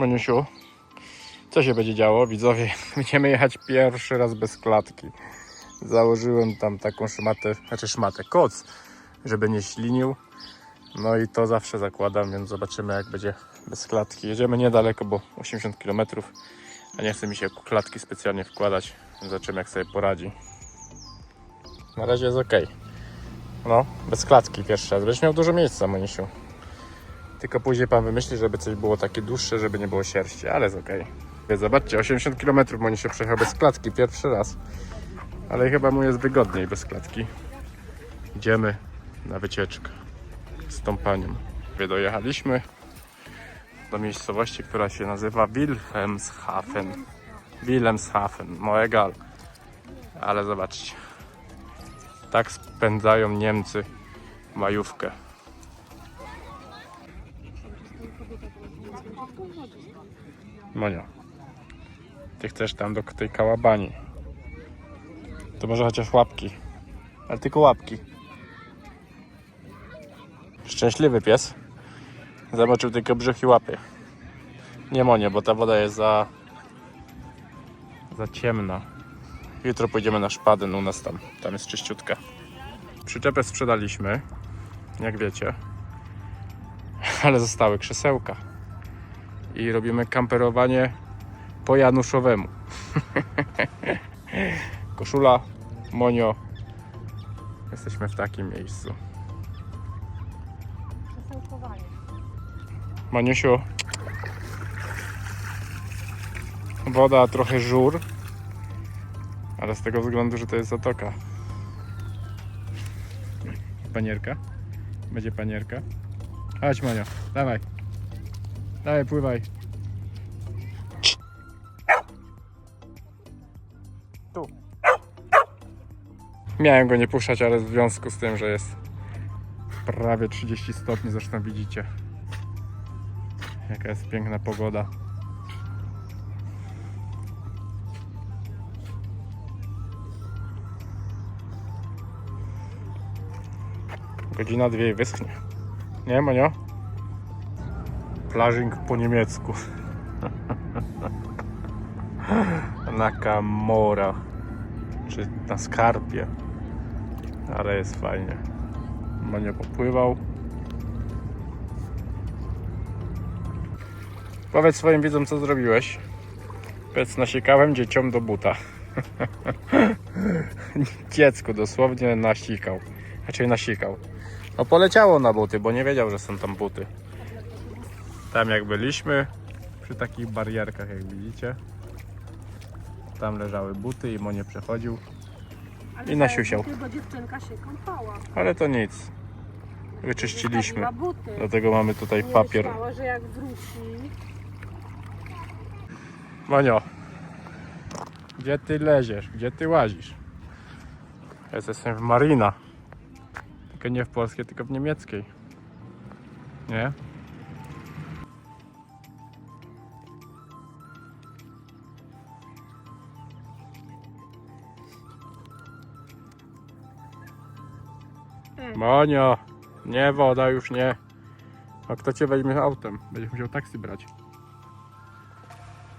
Moniusiu, co się będzie działo? Widzowie, będziemy jechać pierwszy raz bez klatki. Założyłem tam taką szmatę, znaczy szmatę, koc, żeby nie ślinił. No i to zawsze zakładam, więc zobaczymy jak będzie bez klatki. Jedziemy niedaleko, bo 80 km, a nie chce mi się klatki specjalnie wkładać. Zobaczymy jak sobie poradzi. Na razie jest ok. No, bez klatki pierwszy raz. Będziesz miał dużo miejsca, Monisiu. Tylko później pan wymyśli, żeby coś było takie dłuższe, żeby nie było sierści, ale jest okej. Zobaczcie, 80 km Monisiu przejechał bez klatki pierwszy raz. Ale chyba mu jest wygodniej bez klatki. Idziemy na wycieczkę z tą panią. Dojechaliśmy do miejscowości, która się nazywa Wilhelmshaven. Wilhelmshaven, no egal. Ale zobaczcie. Tak spędzają Niemcy majówkę. Monia, ty chcesz tam do tej kałabani. To może chociaż łapki. Ale tylko łapki. Szczęśliwy pies. Zamoczył tylko brzuch i łapy. Nie Monie, bo ta woda jest za... za ciemna. Jutro pójdziemy na szpaden u nas tam. Tam jest czyściutka. Przyczepę sprzedaliśmy, jak wiecie. Ale zostały krzesełka. I robimy kamperowanie po Januszowemu. Koszula, Monio. Jesteśmy w takim miejscu. Maniusiu. Woda trochę żur. Ale z tego względu, że to jest zatoka. Panierka? Będzie panierka? Chodź Manio, dawaj. Dawaj, pływaj. Tu. Miałem go nie puszczać, ale w związku z tym, że jest prawie 30 stopni, zresztą widzicie. Jaka jest piękna pogoda. Godzina dwie i wyschnie. Nie, Monio? Plażing po niemiecku. na Kamora. Czy na Skarpie. Ale jest fajnie. Monio popływał. Powiedz swoim widzom, co zrobiłeś. Powiedz, nasikałem dzieciom do buta. Dziecko dosłownie nasikał. Raczej nasikał. No poleciało na buty, bo nie wiedział, że są tam buty. Tam jak byliśmy, przy takich barierkach, jak widzicie. Tam leżały buty i Monie przechodził. Ale I nasiusiał. Bo dziewczynka się kąpała. Ale to nic. Wyczyściliśmy. Buty. Dlatego mamy tutaj Nie papier. Myślała, że jak wróci, Monio, gdzie ty leziesz? Gdzie ty łazisz? Ja jestem w Marina. Tylko nie w polskiej, tylko w niemieckiej. Nie? Monio, nie woda, już nie. A kto cię weźmie autem? Będziesz musiał taksy brać.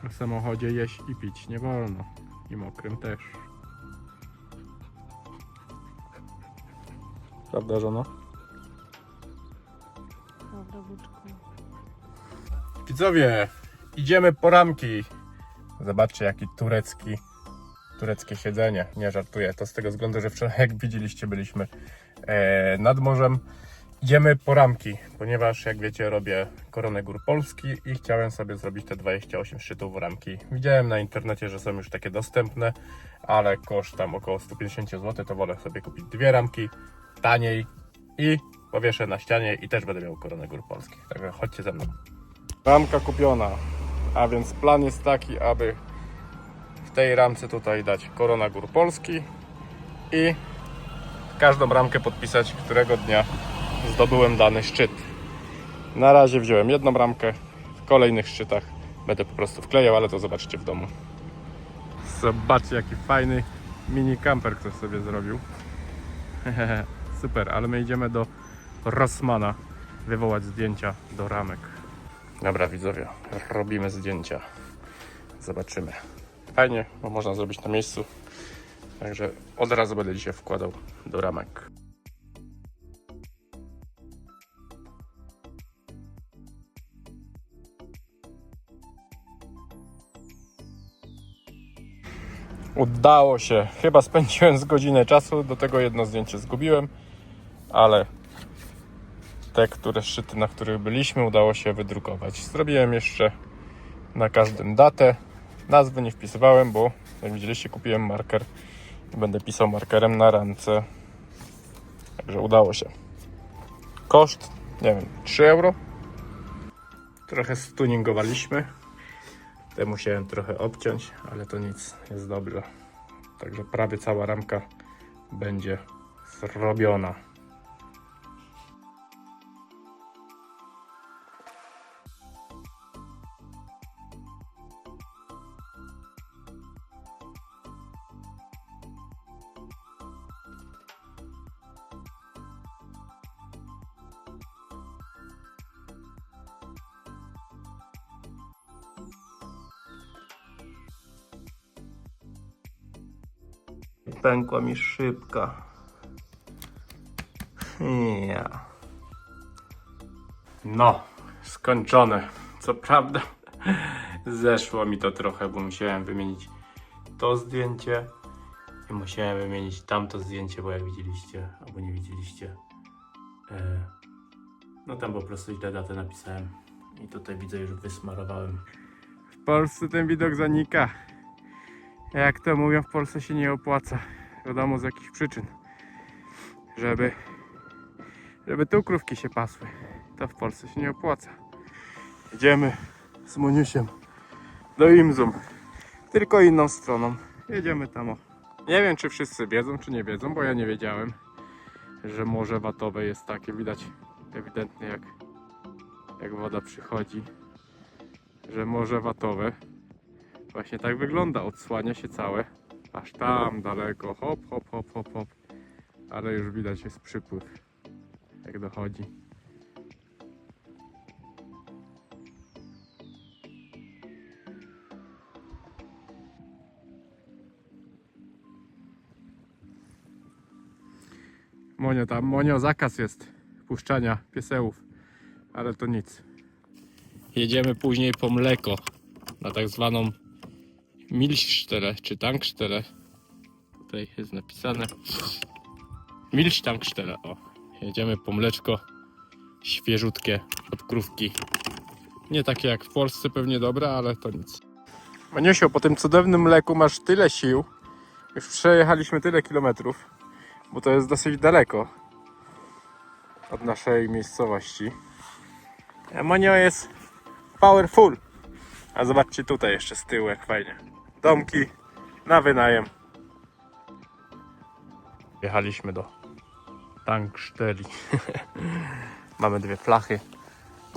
W samochodzie jeść i pić nie wolno. I mokrym też. Prawda, żono? dobra buczku. Widzowie, idziemy po ramki. Zobaczcie, jaki turecki, tureckie siedzenie. Nie żartuję. To z tego względu, że wczoraj, jak widzieliście, byliśmy nad morzem. Idziemy po ramki, ponieważ jak wiecie, robię koronę gór Polski i chciałem sobie zrobić te 28 szczytów ramki. Widziałem na internecie, że są już takie dostępne, ale koszt tam około 150 zł, to wolę sobie kupić dwie ramki taniej i powieszę na ścianie i też będę miał koronę gór polskich. Także chodźcie ze mną. Ramka kupiona, a więc plan jest taki, aby w tej ramce tutaj dać Korona Gór Polski i każdą ramkę podpisać, którego dnia zdobyłem dany szczyt. Na razie wziąłem jedną ramkę, w kolejnych szczytach będę po prostu wklejał, ale to zobaczycie w domu. Zobaczcie jaki fajny mini camper ktoś sobie zrobił. Super, ale my idziemy do Rossmana wywołać zdjęcia do ramek. Dobra, widzowie, robimy zdjęcia. Zobaczymy. Fajnie, bo można zrobić na miejscu. Także od razu będę dzisiaj wkładał do ramek. Udało się. Chyba spędziłem z godzinę czasu. Do tego jedno zdjęcie zgubiłem, ale te, które szczyty, na których byliśmy, udało się wydrukować. Zrobiłem jeszcze na każdym datę. Nazwy nie wpisywałem, bo jak widzieliście, kupiłem marker będę pisał markerem na rance. Także udało się. Koszt, nie wiem, 3 euro. Trochę stuningowaliśmy. Te musiałem trochę obciąć, ale to nic, jest dobrze. Także prawie cała ramka będzie zrobiona. Pękła mi szybka. Ja. No, skończone. Co prawda, zeszło mi to trochę, bo musiałem wymienić to zdjęcie i musiałem wymienić tamto zdjęcie, bo jak widzieliście, albo nie widzieliście, e, no tam po prostu źle datę napisałem i tutaj widzę już wysmarowałem. W Polsce ten widok zanika. Jak to mówią, w Polsce się nie opłaca. Wiadomo z jakich przyczyn. Żeby, żeby tu krówki się pasły. To w Polsce się nie opłaca. Jedziemy z Moniusiem do Imzum. Tylko inną stroną. Jedziemy tam o. Nie wiem czy wszyscy wiedzą, czy nie wiedzą, bo ja nie wiedziałem, że morze watowe jest takie. Widać ewidentnie jak, jak woda przychodzi. Że morze watowe Właśnie tak wygląda, odsłania się całe, aż tam daleko, hop, hop, hop, hop, hop. Ale już widać jest przypływ, jak dochodzi. Monio tam, Monio zakaz jest puszczania piesełów, ale to nic. Jedziemy później po mleko na tak zwaną Milchstelle czy Tankstelle. Tutaj jest napisane Milchtankstelle. O, jedziemy po mleczko świeżutkie od krówki. Nie takie jak w Polsce, pewnie dobre, ale to nic. Maniusio, po tym cudownym mleku masz tyle sił. Już przejechaliśmy tyle kilometrów, bo to jest dosyć daleko od naszej miejscowości. Monio jest powerful. A zobaczcie tutaj jeszcze z tyłu jak fajnie. Domki na wynajem. Jechaliśmy do tanksteli. Mamy dwie flachy.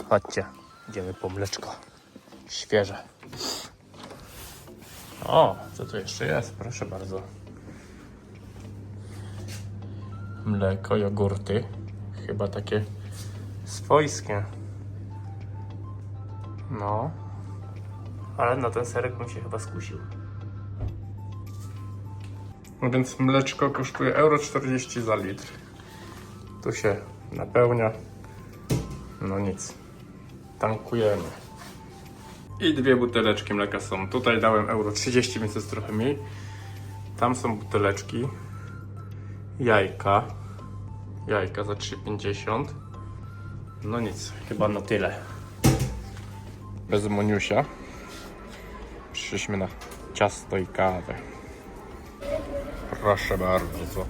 Chodźcie, idziemy po mleczko. Świeże. O, co tu jeszcze jest? Proszę bardzo. Mleko, jogurty. Chyba takie swojskie. No, ale na ten serek bym się chyba skusił. Więc mleczko kosztuje euro 40 za litr. Tu się napełnia. No nic. Tankujemy. I dwie buteleczki mleka są. Tutaj dałem euro 30, więc jest trochę mniej. Tam są buteleczki. Jajka. Jajka za 3,50. No nic, chyba na tyle. Bez Moniusia. Przyszliśmy na ciasto i kawę. Proszę bardzo, co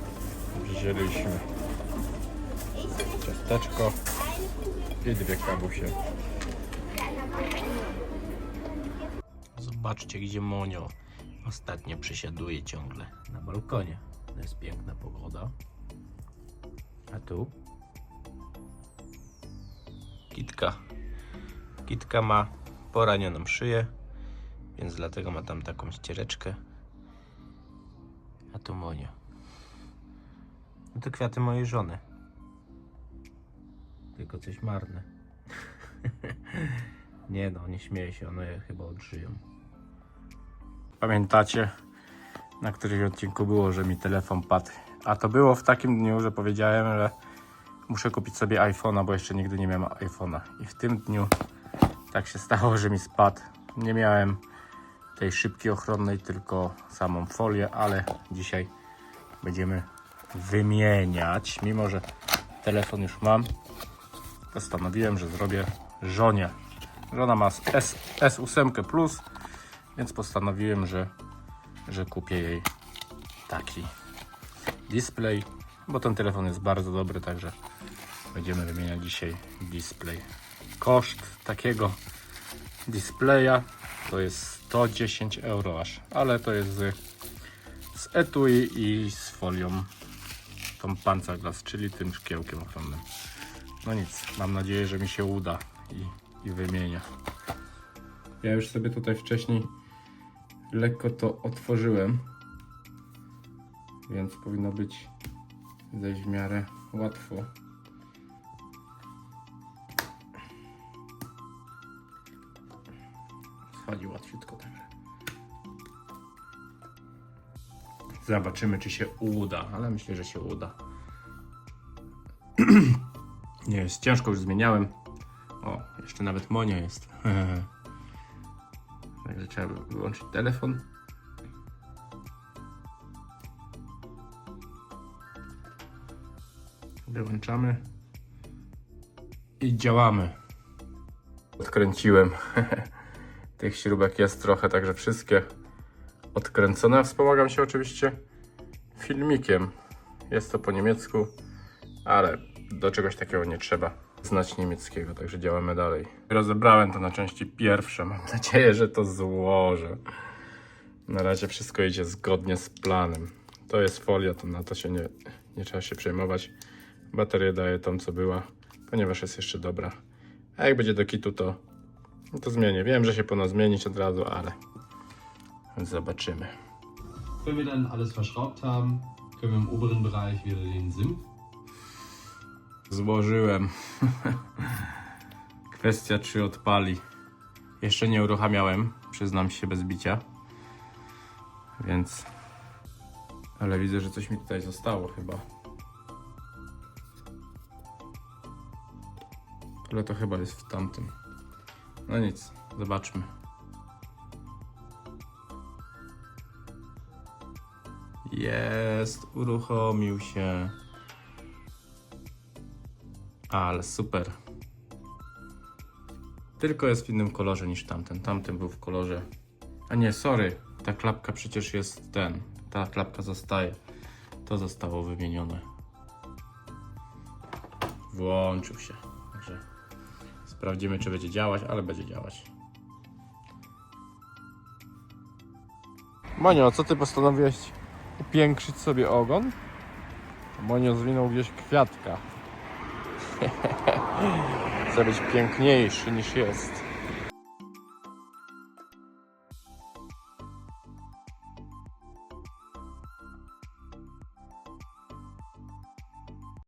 wzięliśmy. Ciasteczko i dwie kawusie. Zobaczcie, gdzie Monio ostatnio przesiaduje ciągle na balkonie. To jest piękna pogoda. A tu? Kitka. Kitka ma poranioną szyję, więc dlatego ma tam taką ściereczkę. Tu Monia. No to kwiaty mojej żony. Tylko coś marne. Nie no, nie śmieję się, one je chyba odżyją. Pamiętacie, na którymś odcinku było, że mi telefon padł. A to było w takim dniu, że powiedziałem, że muszę kupić sobie iPhone'a, bo jeszcze nigdy nie miałem iPhone'a. I w tym dniu tak się stało, że mi spadł. Nie miałem tej szybki ochronnej, tylko samą folię, ale dzisiaj będziemy wymieniać. Mimo, że telefon już mam, postanowiłem, że zrobię żonie. Żona ma S, S8 Plus, więc postanowiłem, że, że kupię jej taki display, bo ten telefon jest bardzo dobry, także będziemy wymieniać dzisiaj display. Koszt takiego displaya to jest 110 euro aż, ale to jest z, z etui i z folią tą pancerglas, czyli tym szkiełkiem ochronnym. No nic, mam nadzieję, że mi się uda i, i wymienię. Ja już sobie tutaj wcześniej lekko to otworzyłem, więc powinno być zejść w miarę łatwo. Schodzi łatwiutko także. Zobaczymy, czy się uda, ale myślę, że się uda. Nie jest ciężko, już zmieniałem. O, jeszcze nawet Monia jest. Także trzeba wyłączyć telefon. Wyłączamy. I działamy. Odkręciłem. Tych śrubek jest trochę, także wszystkie odkręcone. Wspomagam się oczywiście filmikiem. Jest to po niemiecku, ale do czegoś takiego nie trzeba znać niemieckiego, także działamy dalej. Rozebrałem to na części pierwsze. Mam nadzieję, że to złożę. Na razie wszystko idzie zgodnie z planem. To jest folia, to na to się nie, nie trzeba się przejmować. Baterię daję tą, co była, ponieważ jest jeszcze dobra. A jak będzie do kitu, to, to zmienię. Wiem, że się powinno zmienić od razu, ale zobaczymy. Wenn wir dann alles verschraubt haben, können wir im oberen Bereich wieder den SIM Złożyłem. Kwestia czy odpali. Jeszcze nie uruchamiałem, przyznam się bez bicia. Więc. Ale widzę, że coś mi tutaj zostało chyba. Ale to chyba jest w tamtym. No nic, zobaczmy. Jest, uruchomił się. Ale super. Tylko jest w innym kolorze niż tamten. Tamten był w kolorze. A nie, sorry. Ta klapka przecież jest ten. Ta klapka zostaje. To zostało wymienione. Włączył się. Także sprawdzimy, czy będzie działać, ale będzie działać. Monio, co ty postanowiłeś upiększyć sobie ogon? Monio zwinął gdzieś kwiatka. Chce być piękniejszy niż jest.